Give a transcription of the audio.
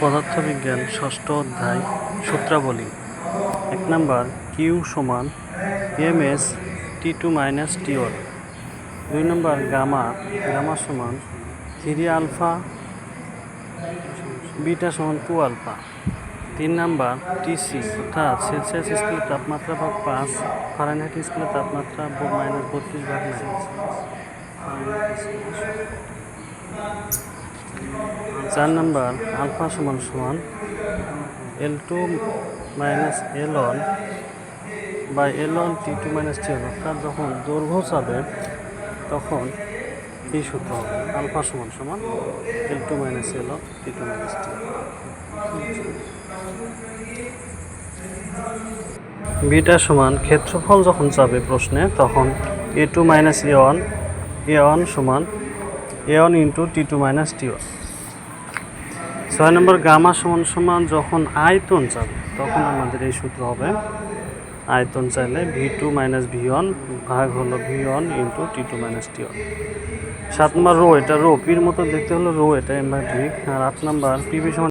পদার্থবিজ্ঞান ষষ্ঠ অধ্যায় সূত্রাবলী। এক নাম্বার কিউ সমান M S T two minus T one দুই নম্বর, গামা গামা সমান থ্রি আলফা বিটা সমান টু আলফা। তিন নাম্বার টিসি অর্থাৎ সেলসিয়াস স্কেলের তাপমাত্রা ভাগ পাঁচ, ফারেনহাইট স্কেলের তাপমাত্রা মাইনাস বত্রিশ ভাগ মাইনাস। চার নাম্বার, আলফা সমান সমান L two minus L one বা L one T two minus T অর্থাৎ যখন দৈর্ঘ্য চাবে তখন এই সূত্র হবে। আলফা সমান সমান L two minus L one T two minus T beta সমান ক্ষেত্রফল যখন চাবে প্রশ্নে, তখন A two minus A one A one সমান A one into T two minus T one ছয় নম্বর গামা সমান সমান যখন আয়তন চাবে, তখন আমাদের এই সূত্র হবে আয়তন চাইলে V two minus V one ভাগ হলো V one into T two minus T one সাত নম্বর রো এটা রো পির মতো দেখতে হলো রো এটা এম এমবাটিক আর আট নম্বর পিভি সমান